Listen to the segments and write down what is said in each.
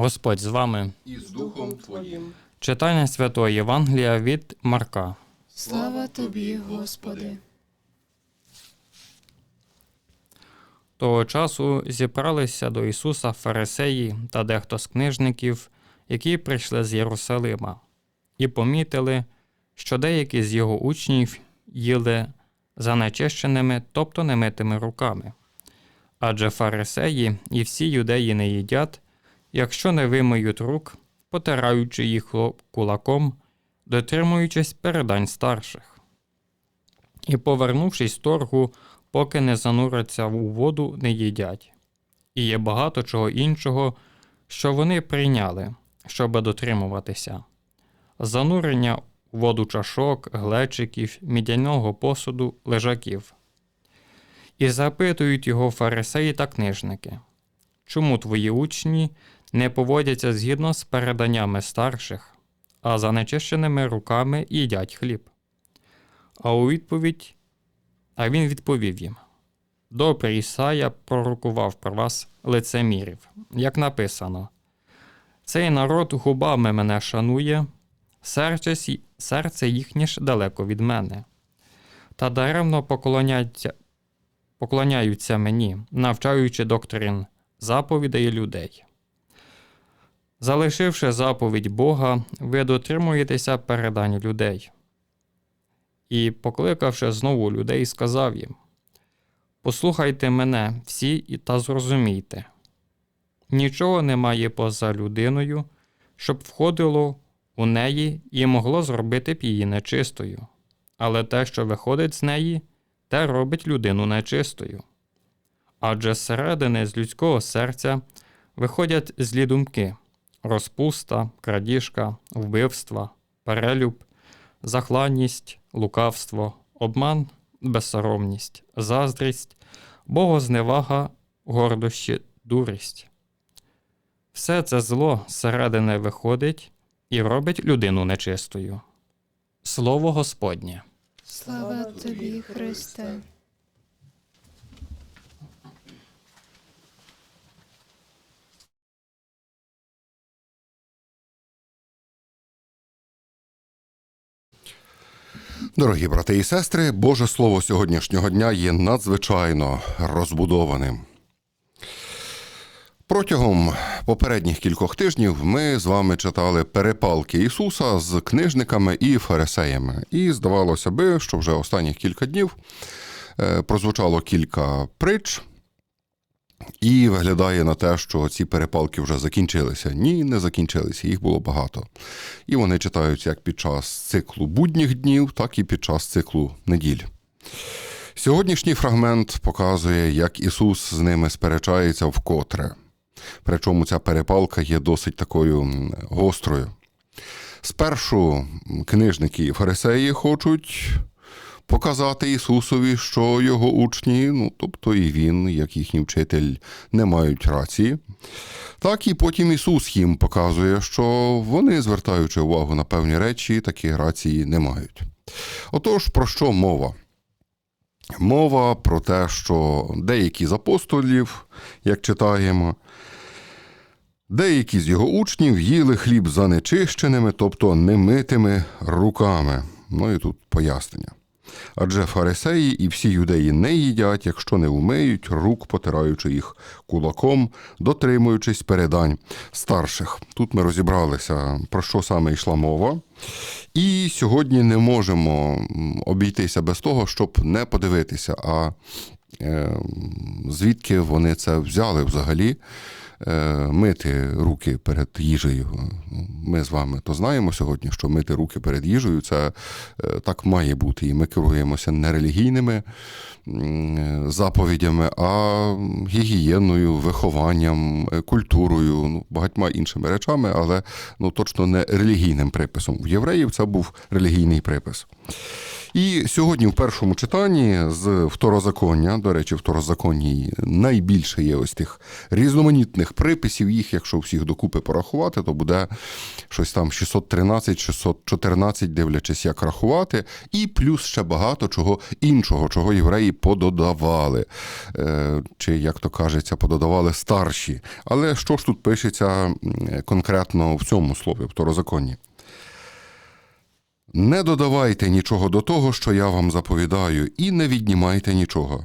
Господь з вами. і з Духом Твоїм. Читання Святого Євангелія від Марка. Слава тобі, Господи. Того часу зібралися до Ісуса фарисеї та дехто з книжників, які прийшли з Єрусалима, і помітили, що деякі з його учнів їли за нечищеними, тобто немитими руками. Адже фарисеї і всі юдеї не їдять, якщо не вимиють рук, потираючи їх кулаком, дотримуючись передань старших. І, повернувшись з торгу, поки не зануряться у воду, не їдять. І є багато чого іншого, що вони прийняли, щоб дотримуватися. Занурення у воду чашок, глечиків, мідяного посуду, лежаків. І запитують його фарисеї та книжники, чому твої учні не поводяться згідно з переданнями старших, а за нечищеними руками їдять хліб. А у відповідь а він відповів їм: Добре Ісая пророкував про вас лицемірів, як написано: Цей народ губами мене шанує, серце, серце їхнє ж далеко від мене. Та даремно поклоняються, поклоняються мені, навчаючи доктрин заповідей людей. Залишивши заповідь Бога, ви дотримуєтеся передань людей і, покликавши знову людей, сказав їм: Послухайте мене всі та зрозумійте. Нічого немає поза людиною, щоб входило у неї і могло зробити б її нечистою, але те, що виходить з неї, те робить людину нечистою. Адже зсередини з людського серця виходять злі думки, розпуста, крадіжка, вбивства, перелюб, захланність, лукавство, обман, безсоромність, заздрість, богозневага, гордощі, дурість. Все це зло зсередини виходить і робить людину нечистою. Слово Господнє. Слава тобі, Христе. Дорогі брати і сестри, Боже Слово сьогоднішнього дня є надзвичайно розбудованим. Протягом попередніх кількох тижнів ми з вами читали перепалки Ісуса з книжниками і фарисеями. І здавалося би, що вже останніх кілька днів е, прозвучало кілька притч, і виглядає на те, що ці перепалки вже закінчилися. Ні, не закінчилися, їх було багато. І вони читаються як під час циклу будніх днів, так і під час циклу неділь. Сьогоднішній фрагмент показує, як Ісус з ними сперечається вкотре. Причому ця перепалка є досить такою гострою. Спершу книжники і фарисеї хочуть показати Ісусові, що його учні, ну тобто і він, як їхній вчитель, не мають рації. Так і потім Ісус їм показує, що вони, звертаючи увагу на певні речі, такі рації не мають. Отож, про що мова? Мова про те, що деякі з апостолів, як читаємо, деякі з його учнів їли хліб за нечищеними, тобто немитими руками. Ну і тут пояснення. Адже фарисеї і всі юдеї не їдять, якщо не вмиють рук, потираючи їх кулаком, дотримуючись передань старших. Тут ми розібралися, про що саме йшла мова. І сьогодні не можемо обійтися без того, щоб не подивитися, а е, звідки вони це взяли взагалі. Е, Мити руки перед їжею. Ми з вами то знаємо сьогодні, що мити руки перед їжею це е, так має бути. І ми керуємося не релігійними заповідями, а гігієною, вихованням, е, культурою, ну, багатьма іншими речами, але ну, точно не релігійним приписом. У євреїв це був релігійний припис. І сьогодні в першому читанні з второзаконня, до речі, второзаконні найбільше є ось тих різноманітних приписів. Їх, якщо всіх докупи порахувати, то буде щось там 613, 614, дивлячись, як рахувати, і плюс ще багато чого іншого, чого євреї пододавали, Е, чи як то кажеться, пододавали старші. Але що ж тут пишеться конкретно в цьому слові, второзаконні? Не додавайте нічого до того, що я вам заповідаю, і не віднімайте нічого.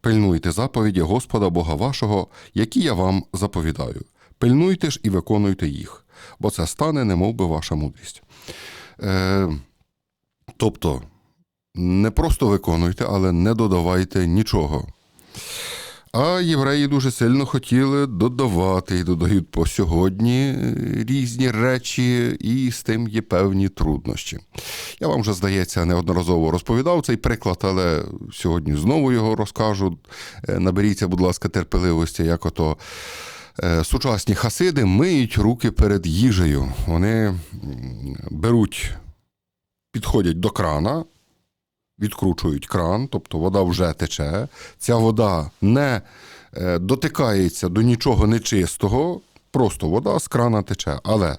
Пильнуйте заповіді Господа Бога вашого, які я вам заповідаю. Пильнуйте ж і виконуйте їх, бо це стане, немов би ваша мудрість. Е, тобто, не просто виконуйте, але не додавайте нічого. А євреї дуже сильно хотіли додавати і додають по сьогодні е, різні речі, і з тим є певні труднощі. Я вам вже, здається, неодноразово розповідав цей приклад, але сьогодні знову його розкажу. Е, Наберіться, будь ласка, терпеливості, як ото. е, Сучасні хасиди миють руки перед їжею. Вони беруть, підходять до крана, відкручують кран, тобто вода вже тече. Ця вода не е, дотикається до нічого нечистого, просто вода з крана тече. Але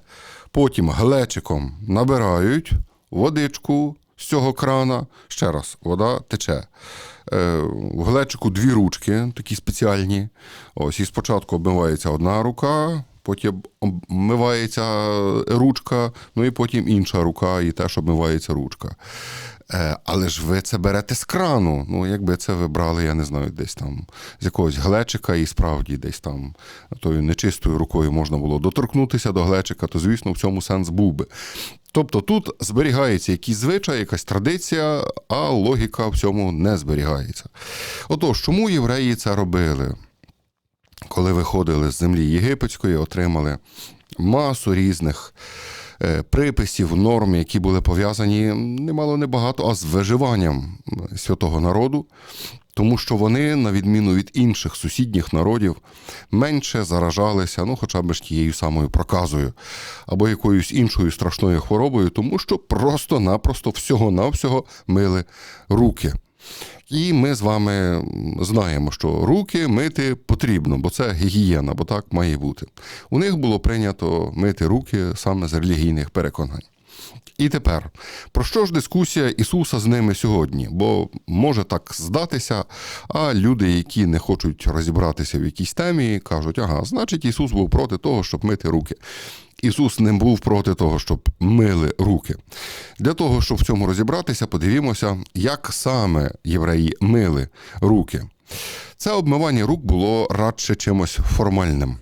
потім глечиком набирають водичку з цього крана. Ще раз, вода тече. Е, В глечику дві ручки, такі спеціальні. Ось і спочатку обмивається одна рука, потім обмивається ручка, ну і потім інша рука, і теж обмивається ручка. Е, Але ж ви це берете з крану. Ну, якби це ви брали, я не знаю, десь там з якогось глечика, і справді десь там тою нечистою рукою можна було доторкнутися до глечика, то звісно в цьому сенс був би. Тобто тут зберігається якийсь звичай, якась традиція, а логіка в цьому не зберігається. Отож, чому євреї це робили? Коли виходили з землі єгипетської, отримали масу різних е, приписів, норм, які були пов'язані немало небагато, а з виживанням святого народу, тому що вони, на відміну від інших сусідніх народів, менше заражалися, ну, хоча б ж тією самою проказою або якоюсь іншою страшною хворобою, тому що просто-напросто всього-навсього мили руки. І ми з вами знаємо, що руки мити потрібно, бо це гігієна, бо так має бути. У них було прийнято мити руки саме з релігійних переконань. І тепер, про що ж дискусія Ісуса з ними сьогодні? Бо може так здатися, а люди, які не хочуть розібратися в якійсь темі, кажуть, ага, значить, Ісус був проти того, щоб мити руки. Ісус не був проти того, щоб мили руки. Для того, щоб в цьому розібратися, подивімося, як саме євреї мили руки. Це обмивання рук було радше чимось формальним.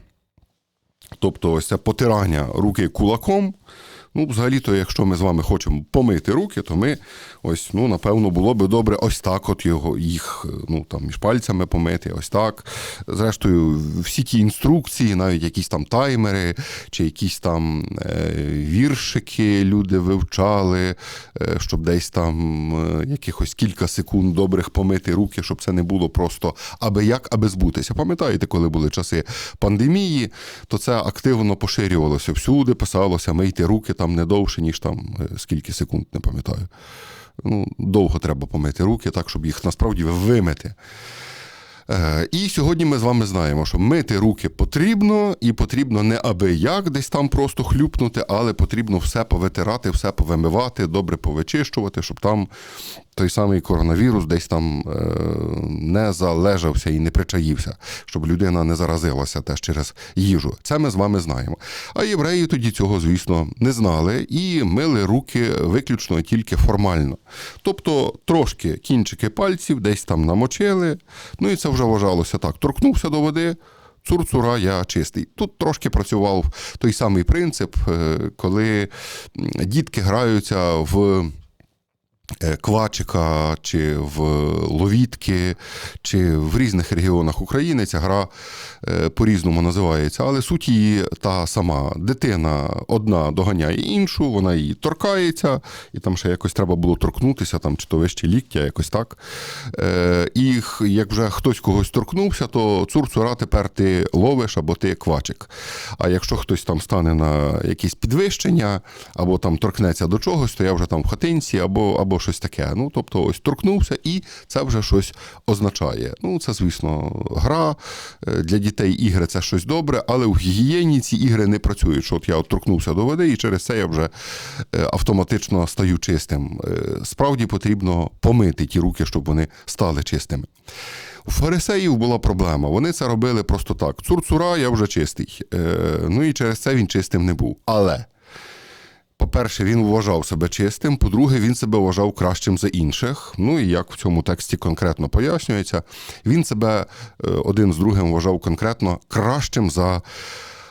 Тобто, ось це потирання руки кулаком. Ну, взагалі-то, якщо ми з вами хочемо помити руки, то ми ось, ну, напевно, було би добре ось так от його, їх ну, там, між пальцями помити, ось так. Зрештою, всі ті інструкції, навіть якісь там таймери, чи якісь там е, віршики люди вивчали, е, щоб десь там е, якихось кілька секунд добрих помити руки, щоб це не було просто аби як, аби збутися. Пам'ятаєте, коли були часи пандемії, то це активно поширювалося всюди, писалося мийте руки там не довше, ніж там е, скільки секунд, не пам'ятаю. Ну, довго треба помити руки, так, щоб їх насправді вимити. Е, І сьогодні ми з вами знаємо, що мити руки потрібно, і потрібно не аби як десь там просто хлюпнути, але потрібно все повитирати, все повимивати, добре повичищувати, щоб там той самий коронавірус десь там е, не залежався і не причаївся, щоб людина не заразилася теж через їжу. Це ми з вами знаємо. А євреї тоді цього, звісно, не знали і мили руки виключно тільки формально. Тобто трошки кінчики пальців десь там намочили, ну і це вже вважалося так: торкнувся до води. Цур-цура, я чистий. Тут трошки працював той самий принцип, е, коли дітки граються в квачика чи в ловітки, чи в різних регіонах України ця гра е, по-різному називається, але суть її та сама. Дитина одна доганяє іншу, вона її торкається, і там ще якось треба було торкнутися, там, чи то вище ліктя, якось так. Е, І як вже хтось когось торкнувся, то цур-цура тепер ти ловиш або ти квачик. А якщо хтось там стане на якісь підвищення, або там торкнеться до чогось, то я вже там в хатинці, або, або щось таке. Ну, тобто, ось торкнувся, і це вже щось означає. Ну, це, звісно, гра е, для дітей ігри це щось добре, але в гігієні ці ігри не працюють. Що от я от торкнувся до води, і через це я вже е, автоматично стаю чистим. Е, Справді потрібно помити ті руки, щоб вони стали чистими. У фарисеїв була проблема. Вони це робили просто так: цур-цура, я вже чистий. Ну і через це він чистим не був. Але. По-перше, він вважав себе чистим, по-друге, він себе вважав кращим за інших. Ну і як в цьому тексті конкретно пояснюється, він себе е, один з другим вважав конкретно кращим за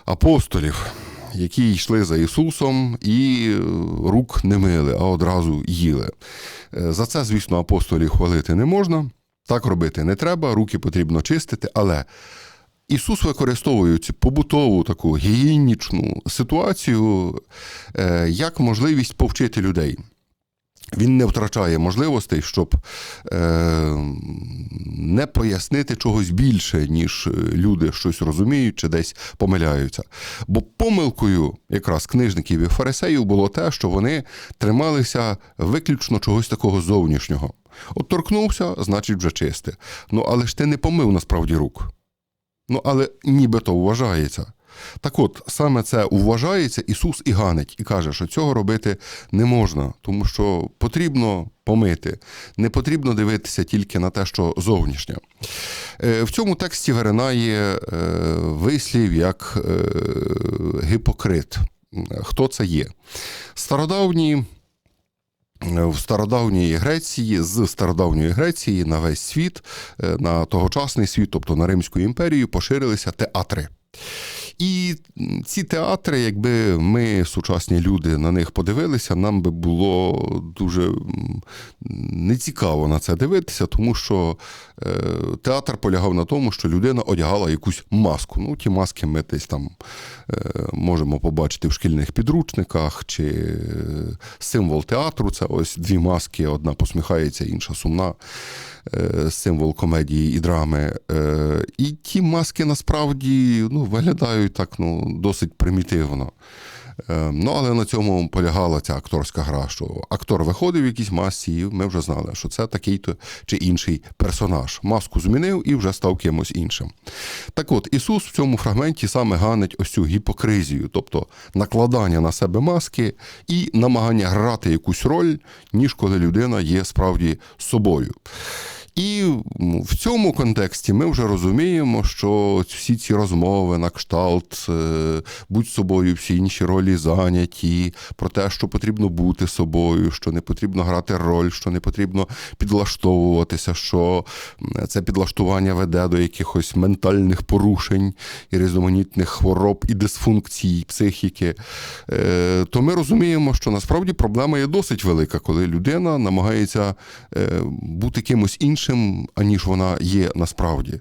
апостолів, які йшли за Ісусом і е, рук не мили, а одразу їли. Е, За це, звісно, апостолів хвалити не можна. Так робити не треба, руки потрібно чистити, але Ісус використовує цю побутову таку гігієнічну ситуацію е, як можливість повчити людей. Він не втрачає можливостей, щоб е, не пояснити чогось більше, ніж е, люди щось розуміють чи десь помиляються. Бо помилкою якраз книжників і фарисеїв було те, що вони трималися виключно чогось такого зовнішнього. От торкнувся, значить вже чисте. Ну але ж ти не помив насправді рук. Ну, але нібито вважається. Так от, саме це вважається, Ісус і ганить, і каже, що цього робити не можна, тому що потрібно помити, не потрібно дивитися тільки на те, що зовнішнє. Е, В цьому тексті виринає е, вислів як е, гіпокрит. Хто це є? Стародавні в стародавній Греції, з стародавньої Греції на весь світ, е, на тогочасний світ, тобто на Римську імперію, поширилися театри. І ці театри, якби ми, сучасні люди, на них подивилися, нам би було дуже нецікаво на це дивитися, тому що е, театр полягав на тому, що людина одягала якусь маску. Ну, ті маски ми десь там е, можемо побачити в шкільних підручниках, чи е, символ театру це ось дві маски: одна посміхається, інша сумна. Символ комедії і драми. І ті маски насправді ну, виглядають так ну, досить примітивно. Е, Ну, але на цьому полягала ця акторська гра, що актор виходив в якійсь масці, і ми вже знали, що це такий-то чи інший персонаж. Маску змінив і вже став кимось іншим. Так от, Ісус в цьому фрагменті саме ганить ось цю гіпокризію, тобто накладання на себе маски і намагання грати якусь роль, ніж коли людина є справді собою. І в цьому контексті ми вже розуміємо, що всі ці розмови на кшталт, е, будь собою, всі інші ролі зайняті, про те, що потрібно бути собою, що не потрібно грати роль, що не потрібно підлаштовуватися, що це підлаштування веде до якихось ментальних порушень і різноманітних хвороб і дисфункцій психіки, е, то ми розуміємо, що насправді проблема є досить велика, коли людина намагається е, бути кимось іншим, аніж вона є насправді.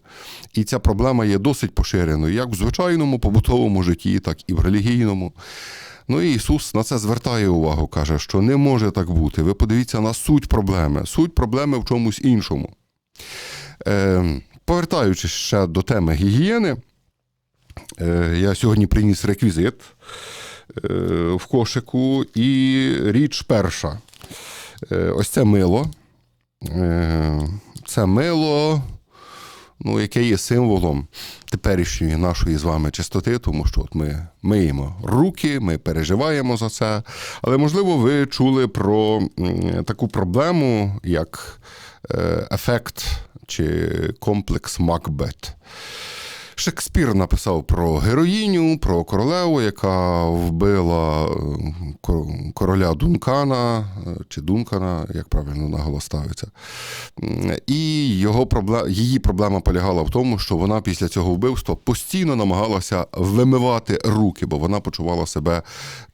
І ця проблема є досить поширеною, як в звичайному побутовому житті, так і в релігійному. Ну і Ісус на це звертає увагу, каже, що не може так бути. Ви подивіться на суть проблеми. Суть проблеми в чомусь іншому. Е, повертаючись ще до теми гігієни, е, я сьогодні приніс реквізит е, в кошику, і річ перша. Е, ось це мило. Е, Це мило, ну, яке є символом теперішньої нашої з вами чистоти, тому що от ми миємо руки, ми переживаємо за це. Але, можливо, ви чули про таку проблему, як е, ефект чи комплекс Макбет. Шекспір написав про героїню, про королеву, яка вбила е, короля Дункана е, чи Дункана, як правильно наголос ставиться. І його проблема, її проблема полягала в тому, що вона після цього вбивства постійно намагалася вимивати руки, бо вона почувала себе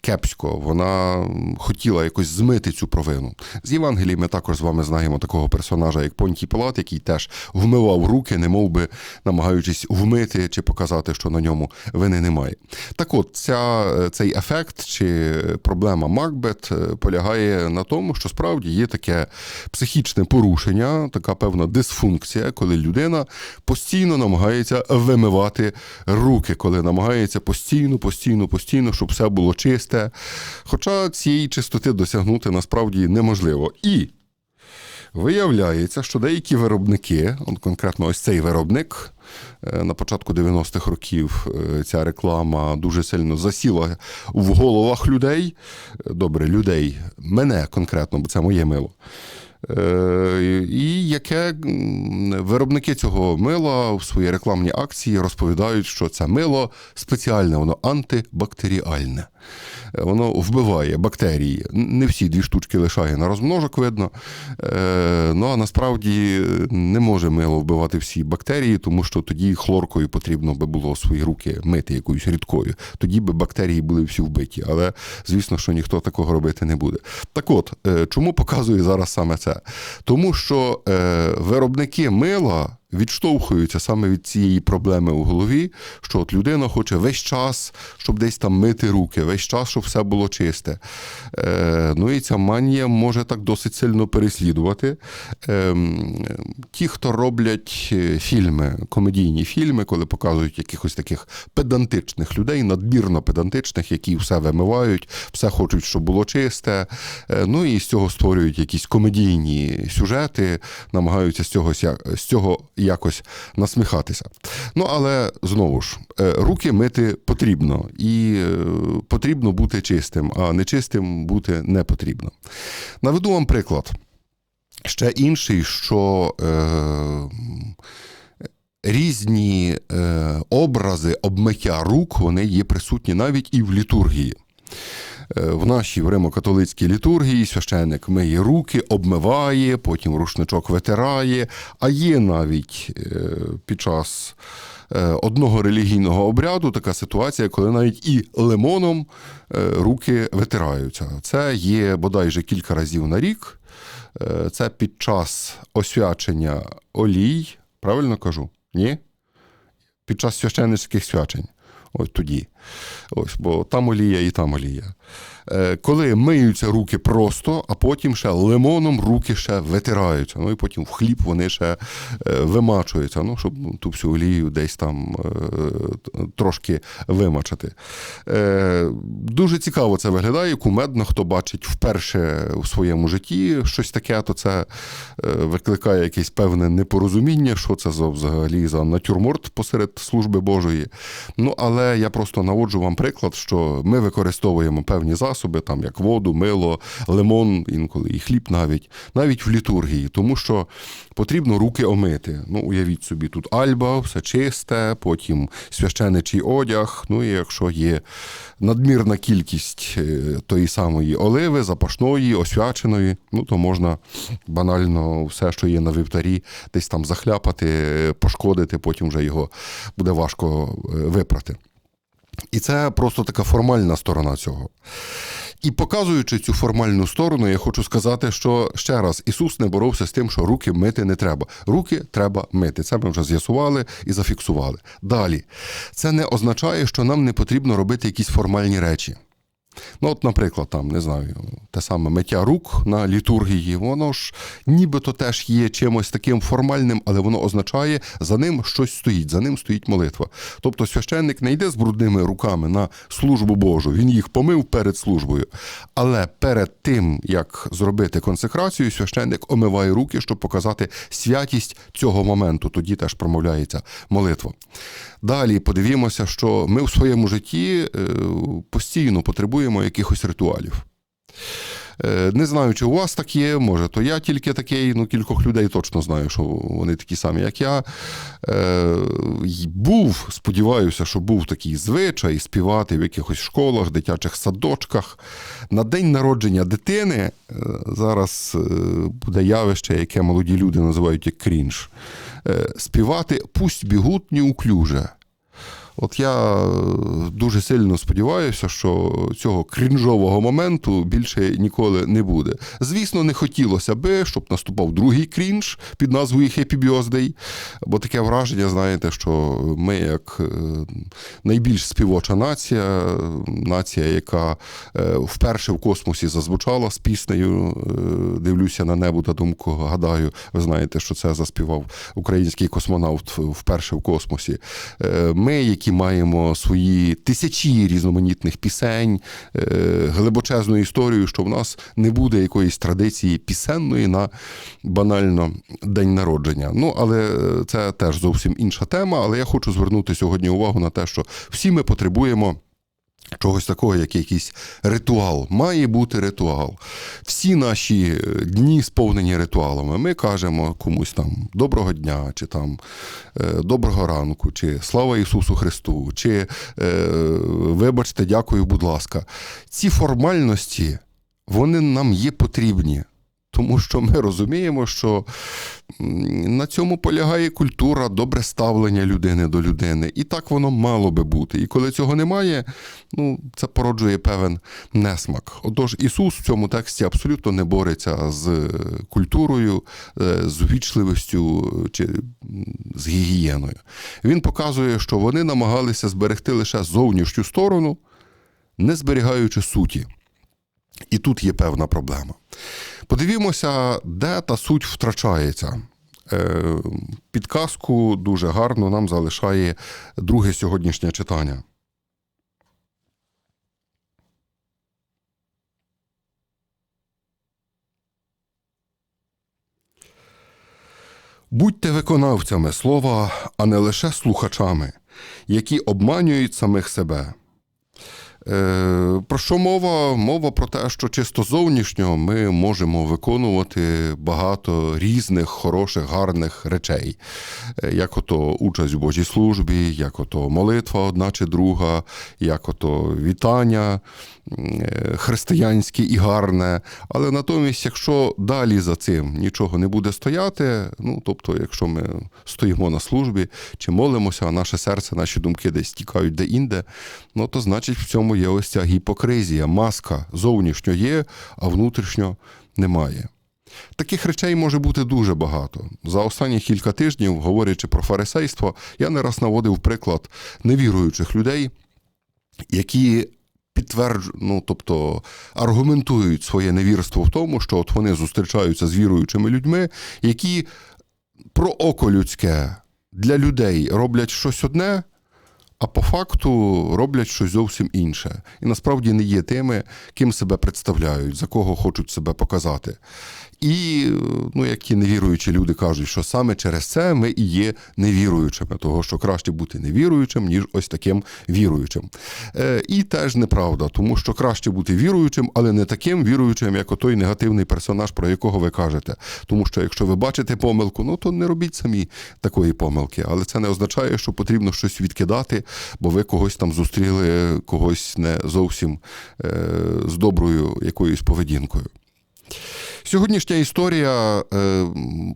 кепсько. Вона хотіла якось змити цю провину. З Євангелії ми також з вами знаємо такого персонажа, як Понтій Пилат, який теж вмивав руки, не би намагаючись вмити чи показати, що на ньому вини немає. Так от, ця, цей ефект чи проблема Макбет е, полягає на тому, що справді є таке психічне порушення, така певна дисфункція, коли людина постійно намагається вимивати руки, коли намагається постійно, постійно, постійно, щоб все було чисте. Хоча цієї чистоти досягнути насправді неможливо. І Виявляється, що деякі виробники, конкретно ось цей виробник, е, на початку 90-х років е, ця реклама дуже сильно засіла в головах людей. Добре, людей, мене конкретно, бо це моє мило. Е, І яке виробники цього мила в своїй рекламній акції розповідають, що це мило спеціальне, воно антибактеріальне. Е, Воно вбиває бактерії. Не всі дві штучки лишає на розмножок, видно. Е, Ну а насправді не може мило вбивати всі бактерії, тому що тоді хлоркою потрібно би було свої руки мити якоюсь рідкою. Тоді би бактерії були всі вбиті. Але звісно, що ніхто такого робити не буде. Так от, е, чому показую зараз саме це? Тому що е, виробники мила відштовхуються саме від цієї проблеми у голові, що от людина хоче весь час, щоб десь там мити руки, весь час, щоб все було чисте. Е, ну і ця манія може так досить сильно переслідувати. Е, ті, хто роблять е, фільми, комедійні фільми, коли показують якихось таких педантичних людей, надмірно педантичних, які все вимивають, все хочуть, щоб було чисте. Е, ну і з цього створюють якісь комедійні сюжети, намагаються з цього, з цього якось насміхатися. Ну, але знову ж, е, руки мити потрібно, і е, потрібно бути чистим, а нечистим бути не потрібно. Наведу вам приклад. Ще інший, що е, різні е, образи обмиття рук вони є присутні навіть і в літургії. Е, В нашій Римо-католицькій літургії священник миє руки, обмиває, потім рушничок витирає. А є навіть е, під час е, одного релігійного обряду така ситуація, коли навіть і лимоном руки витираються. Це є бодайже кілька разів на рік. Це під час освячення олій. Правильно кажу? Ні? Під час священницьких свячень. Ось тоді. Ось, бо там олія і там олія. Е, коли миються руки просто, а потім ще лимоном руки ще витираються. Ну і потім в хліб вони ще е, вимачуються, ну, щоб ту всю олію десь там е, трошки вимачати. Дуже цікаво це виглядає, кумедно, хто бачить вперше у своєму житті щось таке, то це викликає якесь певне непорозуміння, що це за взагалі за натюрморт посеред служби Божої. Ну, але я просто наводжу вам приклад, що ми використовуємо певні засоби, там як воду, мило, лимон, інколи і хліб навіть, навіть в літургії, тому що потрібно руки омити. Ну, уявіть собі, тут альба, все чисте, потім священичий одяг. Ну і якщо є надмірна кількість е, тої самої оливи, запашної, освяченої, ну то можна банально все, що є на вівтарі, десь там захляпати, е, пошкодити, потім вже його буде важко е, випрати. І це просто така формальна сторона цього. І показуючи цю формальну сторону, я хочу сказати, що ще раз Ісус не боровся з тим, що руки мити не треба. Руки треба мити. Це ми вже з'ясували і зафіксували. Далі, це не означає, що нам не потрібно робити якісь формальні речі. Ну, от, наприклад, там, не знаю, те саме миття рук на літургії, воно ж нібито теж є чимось таким формальним, але воно означає, за ним щось стоїть, за ним стоїть молитва. Тобто священник не йде з брудними руками на службу Божу, він їх помив перед службою. Але перед тим, як зробити консекрацію, священник омиває руки, щоб показати святість цього моменту. Тоді теж промовляється молитва. Далі подивімося, що ми в своєму житті е, постійно потребуємо якихось ритуалів. Е, Не знаю, чи у вас так є, може, то я тільки такий, ну кількох людей точно знаю, що вони такі самі, як я. Е, Був, сподіваюся, що був такий звичай співати в якихось школах, дитячих садочках. На день народження дитини е, зараз е, буде явище, яке молоді люди називають як крінж. Е, Співати пусть бігуть неуклюже. От я е, дуже сильно сподіваюся, що цього крінжового моменту більше ніколи не буде. Звісно, не хотілося би, щоб наступав другий крінж під назвою Happy Birthday, бо таке враження, знаєте, що ми, як е, найбільш співоча нація, нація, яка е, вперше в космосі зазвучала з піснею, дивлюся на небо та думку, гадаю, ви знаєте, що це заспівав український космонавт вперше в космосі. Ми, які маємо свої тисячі різноманітних пісень, е, глибочезну історію, що в нас не буде якоїсь традиції пісенної на банально день народження. Ну, але е, це теж зовсім інша тема. Але я хочу звернути сьогодні увагу на те, що всі ми потребуємо. Чогось такого, як якийсь ритуал. Має бути ритуал. Всі наші е, дні сповнені ритуалами. Ми кажемо комусь там доброго дня, чи там е, доброго ранку, чи слава Ісусу Христу, чи е, вибачте, дякую, будь ласка. Ці формальності вони нам є потрібні. Тому що ми розуміємо, що на цьому полягає культура, добре ставлення людини до людини. І так воно мало би бути. І коли цього немає, ну, це породжує певен несмак. Отож, Ісус в цьому тексті абсолютно не бореться з культурою, е, з ввічливістю е, чи з гігієною. Він показує, що вони намагалися зберегти лише зовнішню сторону, не зберігаючи суті. І тут є певна проблема. Подивімося, де та суть втрачається. Е, Підказку дуже гарно нам залишає друге сьогоднішнє читання. Будьте виконавцями слова, а не лише слухачами, які обманюють самих себе. Е, Про що мова? Мова про те, що чисто зовнішньо ми можемо виконувати багато різних хороших, гарних речей, Е, як ото участь у Божій службі, як ото молитва одна чи друга, як ото вітання е, християнське і гарне. Але натомість, якщо далі за цим нічого не буде стояти, ну тобто, якщо ми стоїмо на службі чи молимося, а наше серце, наші думки десь тікають де-інде, ну то значить в цьому є ось ця гіпокризія, маска зовнішньо є, а внутрішньо немає. Таких речей може бути дуже багато. За останні кілька тижнів, говорячи про фарисейство, я не раз наводив приклад невіруючих людей, які підтверджують, ну, тобто аргументують своє невірство в тому, що от вони зустрічаються з віруючими людьми, які про око людське для людей роблять щось одне, а по факту роблять щось зовсім інше. І насправді не є тими, ким себе представляють, за кого хочуть себе показати. І ну, як ті невіруючі люди кажуть, що саме через це ми і є невіруючими, того що краще бути невіруючим, ніж ось таким віруючим. Е, і теж неправда, тому що краще бути віруючим, але не таким віруючим, як отой негативний персонаж, про якого ви кажете. Тому що якщо ви бачите помилку, ну то не робіть самі такої помилки. Але це не означає, що потрібно щось відкидати, бо ви когось там зустріли, когось не зовсім е, з доброю якоюсь поведінкою. Сьогоднішня історія е,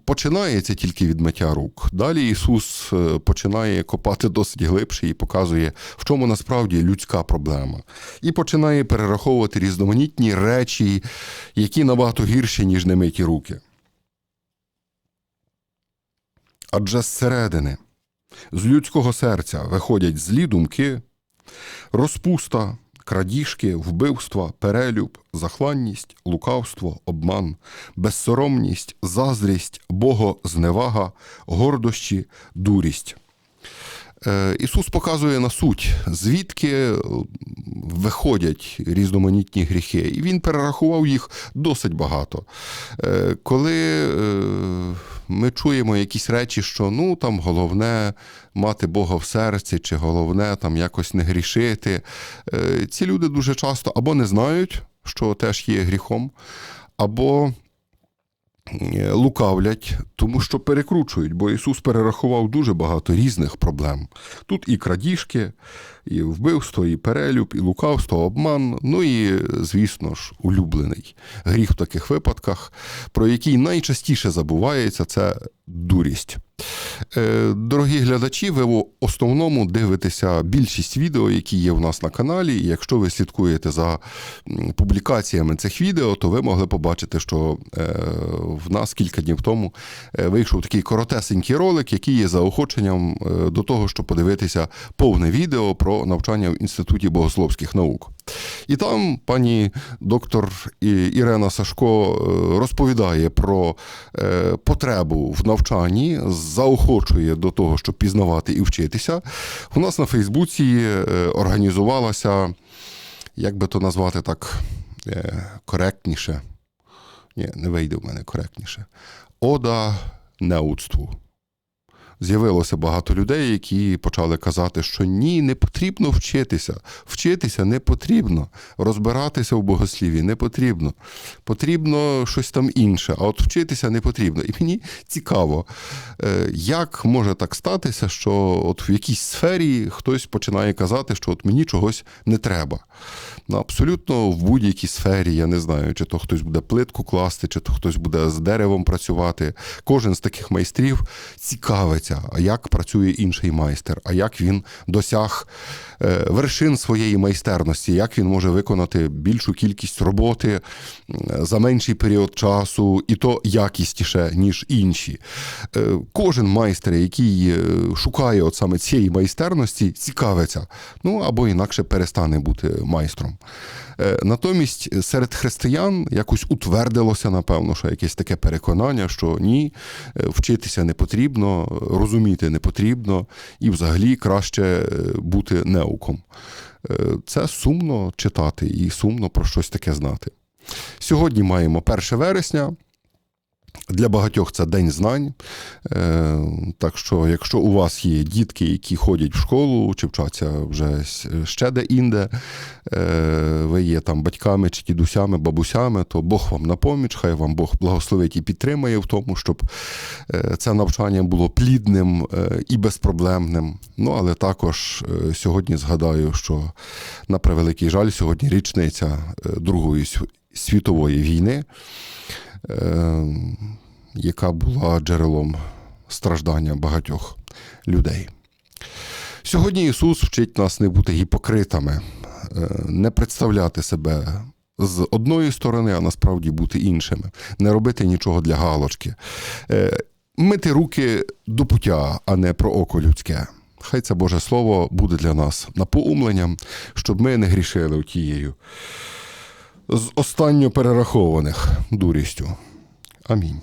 починається тільки від миття рук. Далі Ісус е, починає копати досить глибше і показує, в чому насправді людська проблема. І починає перераховувати різноманітні речі, які набагато гірші, ніж немиті руки. Адже зсередини, з людського серця виходять злі думки, розпуста, крадіжки, вбивства, перелюб, захланність, лукавство, обман, безсоромність, заздрість, богозневага, гордощі, дурість. Е, Ісус показує на суть, звідки е, виходять різноманітні гріхи, і він перерахував їх досить багато. Е, Коли ми чуємо якісь речі, що ну там головне мати Бога в серці, чи головне там якось не грішити, е, ці люди дуже часто або не знають, що теж є гріхом, або е, лукавлять, тому що перекручують, бо Ісус перерахував дуже багато різних проблем. Тут і крадіжки, і вбивство, і перелюб, і лукавство, обман. Ну і, звісно ж, улюблений гріх в таких випадках, про який найчастіше забувається, це дурість. Е, Дорогі глядачі, ви в основному дивитеся більшість відео, які є в нас на каналі. І якщо ви слідкуєте за публікаціями цих відео, то ви могли побачити, що е, в нас кілька днів тому е, вийшов такий коротесенький ролик, який є заохоченням до того, щоб подивитися повне відео про навчання в Інституті богословських наук. І там пані доктор Ірена Сашко е, розповідає про е, потребу в навчанні, заохочує до того, щоб пізнавати і вчитися. У нас на Фейсбуці е, організувалася, як би то назвати так коректніше. Ні, не вийде в мене коректніше. Ода неудству. З'явилося багато людей, які почали казати, що ні, не потрібно вчитися. Вчитися не потрібно. Розбиратися в богосліві не потрібно. Потрібно щось там інше, а от вчитися не потрібно. І мені цікаво, е, як може так статися, що от в якійсь сфері хтось починає казати, що от мені чогось не треба. Ну, абсолютно в будь-якій сфері, я не знаю, чи то хтось буде плитку класти, чи то хтось буде з деревом працювати. Кожен з таких майстрів цікавиться, а як працює інший майстер, а як він досяг е, вершин своєї майстерності, як він може виконати більшу кількість роботи за менший період часу, і то якістіше, ніж інші. Е, Кожен майстер, який е, шукає от саме цієї майстерності, цікавиться, ну або інакше перестане бути майстром. Е, Натомість серед християн якось утвердилося, напевно, що якесь таке переконання, що ні, е, вчитися не потрібно, розуміти не потрібно, і взагалі краще е, бути неуком. Е, Це сумно читати і сумно про щось таке знати. Сьогодні маємо 1 вересня. Для багатьох це день знань. Е, Так що, якщо у вас є дітки, які ходять в школу чи вчаться вже ще де-інде, е, ви є там батьками чи дідусями, бабусями, то Бог вам на поміч, хай вам Бог благословить і підтримає в тому, щоб е, це навчання було плідним і безпроблемним. Ну, але також сьогодні згадаю, що на превеликий жаль, сьогодні річниця Другої світової війни яка була джерелом страждання багатьох людей. Сьогодні Ісус вчить нас не бути гіпокритами, е, не представляти себе з одної сторони, а насправді бути іншими, не робити нічого для галочки, Е, мити руки до пуття, а не про око людське. Хай це Боже Слово буде для нас напоумленням, щоб ми не грішили тією з останньо перерахованих дурістю. Амінь.